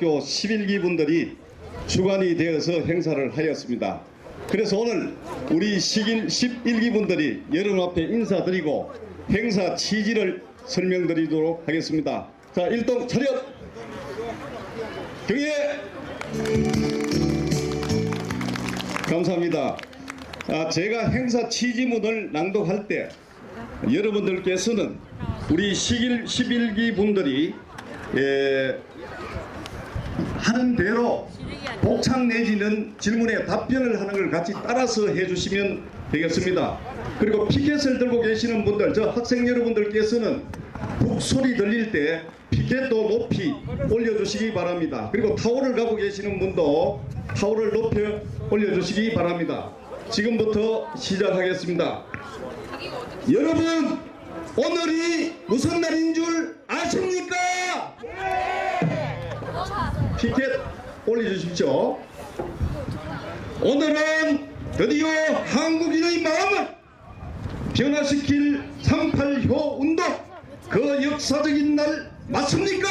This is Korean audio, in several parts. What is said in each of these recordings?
11기 분들이 주관이 되어서 행사를 하였습니다. 그래서 오늘 우리 11, 11기 분들이 여러분 앞에 인사드리고 행사 취지를 설명드리도록 하겠습니다. 자, 일동 차렷! 경례! 감사합니다. 아, 제가 행사 취지문을 낭독할 때 여러분들께서는 우리 11, 11기 분들이 예, 하는 대로 복창 내지는 질문에 답변을 하는 걸 같이 따라서 해주시면 되겠습니다. 그리고 피켓을 들고 계시는 분들, 저 학생 여러분들께서는 북소리 들릴 때 피켓도 높이 올려주시기 바랍니다. 그리고 타올을 갖고 계시는 분도 타올을 높여 올려주시기 바랍니다. 지금부터 시작하겠습니다. 여러분, 오늘이 무슨 날인 줄 아십니까? 피켓 올려주십시오. 오늘은 드디어 한국인의 마음을 변화시킬 38효 운동 그 역사적인 날 맞습니까?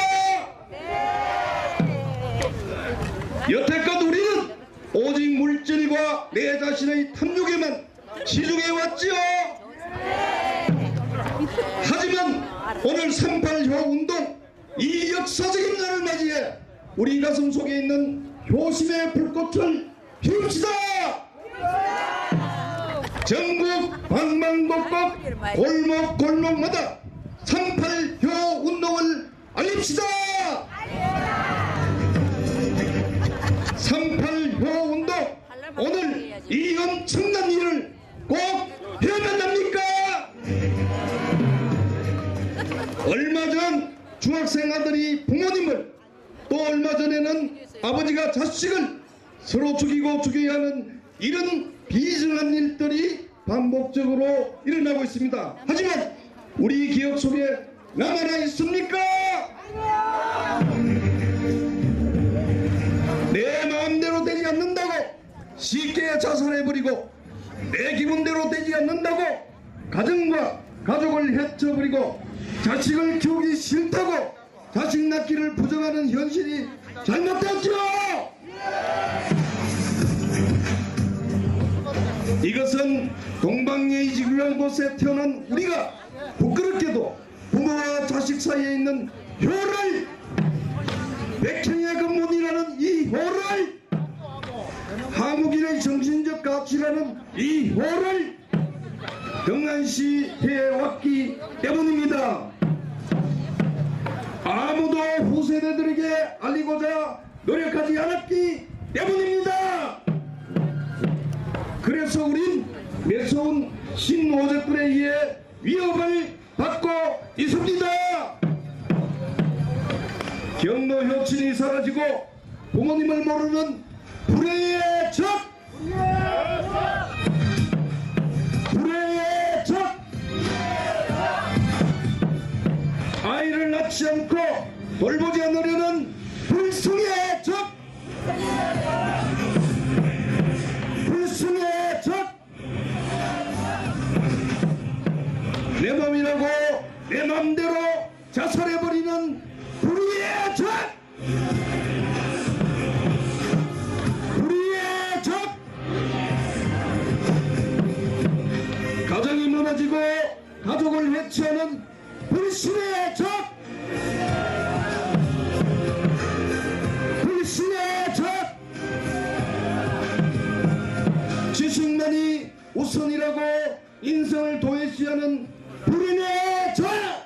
여태껏 우리는 오직 물질과 내 자신의 탐욕에만 시중해 우리 가슴 속에 있는 효심의 불꽃을 피웁시다. 전국 방방곡곡 골목 골목마다 38효 운동을 알립시다. 38효 운동 오늘 이 엄청난 일을 꼭 해야만 합니까? 얼마 전 중학생 아들이 부모님을 또 얼마 전에는 아버지가 자식을 서로 죽이고 죽여야 하는 이런 비정한 일들이 반복적으로 일어나고 있습니다. 하지만 우리 기억 속에 남아나 있습니까? 내 마음대로 되지 않는다고 쉽게 자살해버리고 내 기분대로 되지 않는다고 가정과 가족을 해쳐버리고 자식을 키우기 싫다고 자식 낳기를 부정하는 현실이 잘못됐죠 이것은 동방예의지구한 곳에 태어난 우리가 부끄럽게도 부모와 자식 사이에 있는 효를 백형의 근본이라는 이 효를 한국인의 정신적 가치라는 이 효를 등한시 해왔기 때문입니다. 아무도 후세대들에게 알리고자 노력하지 않았기 때문입니다. 그래서 우린 매서운 신노제꾼에 의해 위협을 받고 있습니다. 경로 혁신이 사라지고 부모님을 모르는 불의의 적 불의의 아이를 낳지 않고 돌보지 않으려는 불승의 적! 불승의 적! 내 맘이라고 내 맘대로 자살해버리는 불의의 적! 불의의 적! 가정이 무너지고 가족을 해치하는 불신의 적! 불신의 적! 지식만이 우선이라고 인성을 도외시하는 불인의 적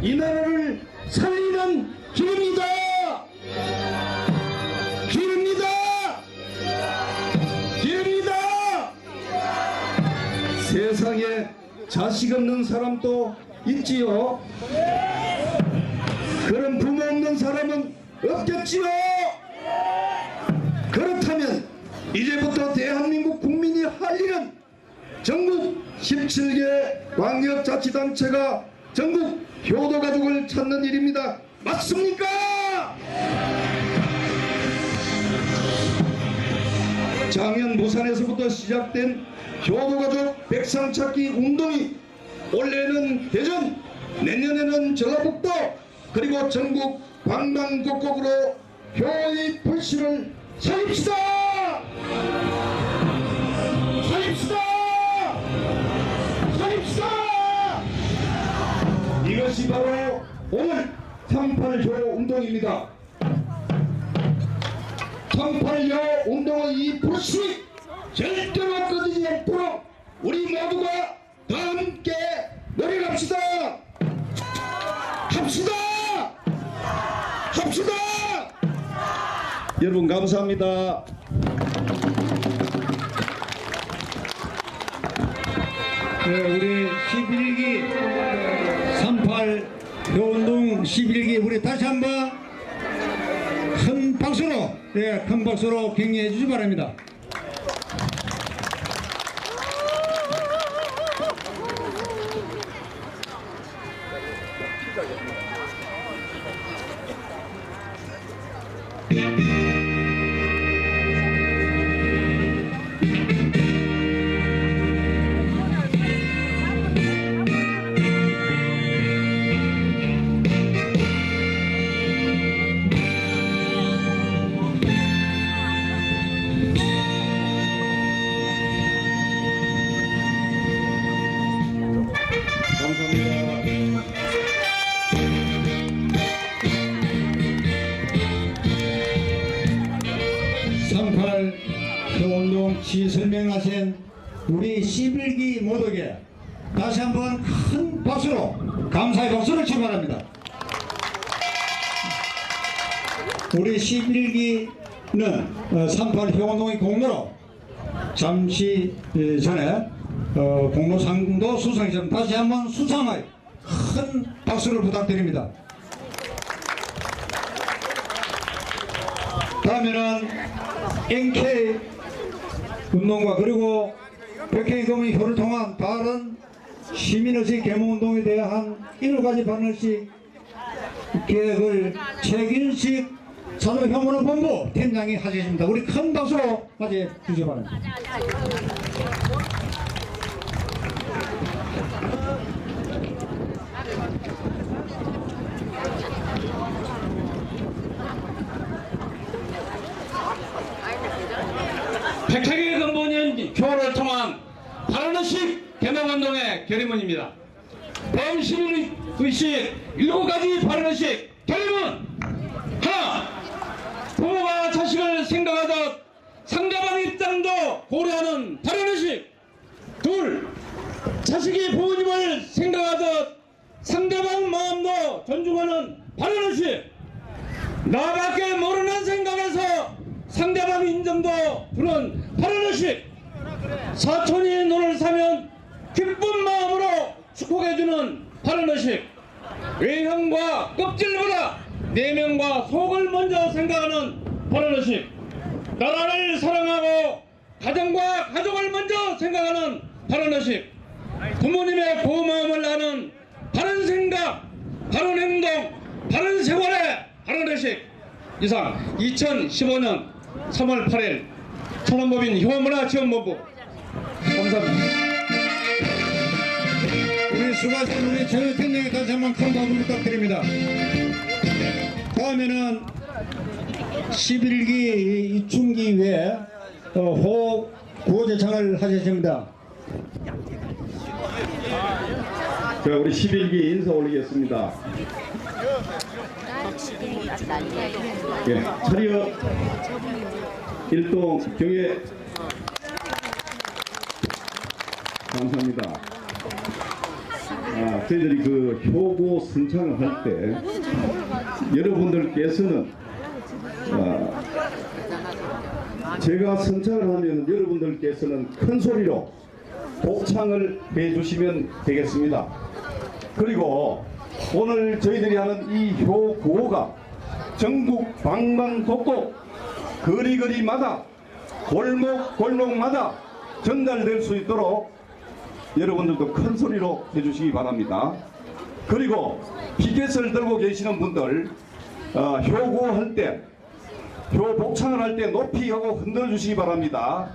이 나라를 살리는 길입니다. 길입니다. 길입니다. 세상에 자식 없는 사람도 있지요. 그런 부모 없는 사람은 없겠지요. 그렇다면 이제부터 대한민국 국민이 할 일은 전국 17개 광역자치단체가 전국 효도 가족을 찾는 일입니다. 맞습니까? 작년 부산에서부터 시작된 효도 가족 백상찾기 운동이 올해는 대전, 내년에는 전라북도 그리고 전국 방방곡곡으로 효의 불씨를 살립시다! 바로 오늘 38효 운동입니다. 38여 운동의 이 불씨 절대로 꺼지지 않도록 우리 모두가 다 함께 노력합시다. 합시다. 합시다. 여러분 감사합니다. 네, 우리 11기 38 효운동 11기 우리 다시 한번 큰 박수로 네, 큰 박수로 격려해 주시기 바랍니다. 11기는 38 효운동의 공로로 잠시 예, 전에 어, 공로상도 수상했습니다. 다시 한번 수상의 큰 박수를 부탁드립니다. 다음에는 NK 운동과 그리고 도민 효를 통한 다른 시민의식 계몽운동에 대한 일곱 가지 반응식 계획을 최gin식 사도혐오는 본부 팀장이 하시겠습니다. 우리 큰 박수로 맞이해 주시기 바랍니다. 백학의 근본인 교를 통한 발언의식 개명운동의 결의문입니다. 범시민의식 일곱 가지 발언의식 결의문 하나 부모가 자식을 생각하듯 상대방 입장도 고려하는 발언의식. 둘 자식이 부모님을 생각하듯 상대방 마음도 존중하는 발언의식. 나밖에 모르는 생각에서 상대방 인정도 두는 발언의식. 사촌이 너를 사면 기쁜 마음으로 축복해주는 발언의식. 외형과 껍질보다 내면과 속을 먼저 생각하는 발언의식 나라를 사랑하고 가정과 가족을 먼저 생각하는 발언의식 부모님의 고마움을 아는 바른 생각, 바른 행동, 바른 세월의 바른 의식 이상 2015년 3월 8일 천안법인 효문화지원본부 감사합니다. 우리 수고하신 우리 전우 팀장에 다시 한번 큰 박수 부탁드립니다. 다음에는 11기 이충기 외에 어, 호 구호제창을 하셨습니다. 자, 우리 11기 인사 올리겠습니다. 예, 차리어 일동 경례 감사합니다. 아, 저희들이 그 효고 선창을 할 때 여러분들께서는 아, 제가 선창을 하면 여러분들께서는 큰 소리로 복창을 해주시면 되겠습니다. 그리고 오늘 저희들이 하는 이 효구호가 전국 방방곡곡 거리거리마다 골목 골목마다 전달될 수 있도록 여러분들도 큰 소리로 해주시기 바랍니다. 그리고 피켓을 들고 계시는 분들 어, 효구할 때, 효 복창을 할 때 높이 하고 흔들어 주시기 바랍니다.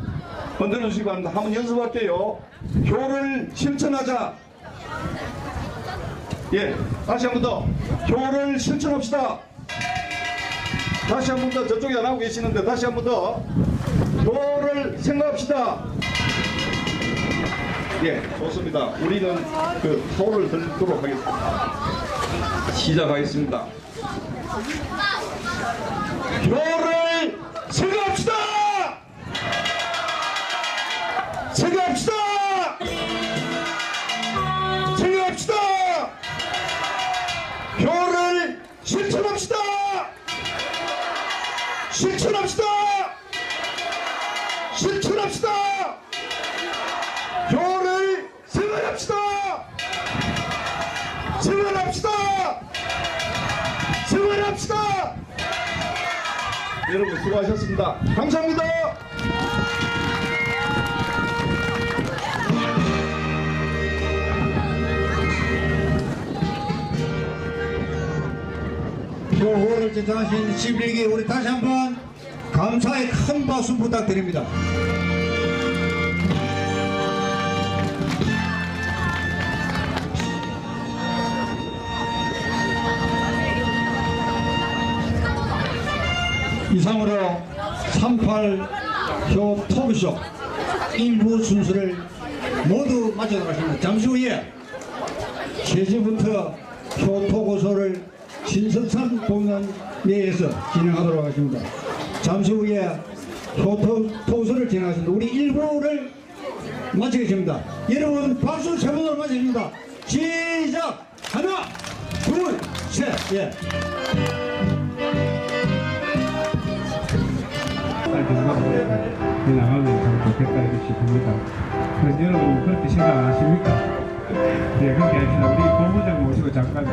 흔들어 주시기 바랍니다. 한번 연습할게요. 효를 실천하자. 예, 다시 한 번 더. 효를 실천합시다. 다시 한 번 더. 저쪽에 안 하고 계시는데 다시 한 번 더. 효를 생각합시다. 예, 좋습니다. 우리는 그 토를 들도록 하겠습니다. 시작하겠습니다. 효를 생각합시다! 생각합시다! 생각합시다! 실천합시다! 실천합시다! 실천합시다! 효를 생활합시다! 생활합시다! 생활합시다! 여러분 수고하셨습니다. 감사합니다. 효호를 제정하신 11기 우리 다시 한번 감사의 큰 박수 부탁드립니다. 이상으로 38효 토크쇼 일부 순서를 모두 마치도록 하겠습니다. 잠시 후에 3시부터 효토고소를 신선산 공연회에서 진행하도록 하겠습니다. 잠시 후에 효토고소를 진행하겠습니다. 우리 일부를 마치겠습니다. 여러분 박수 세 번으로 마치겠습니다. 시작! 하나, 둘, 셋, 예. 이 나가면 참 좋겠다 이렇게 싶습니다. 그래서 여러분 그렇게 생각 안 하십니까? 네, 그렇게 아니라 우리 본부장 모시고 잠깐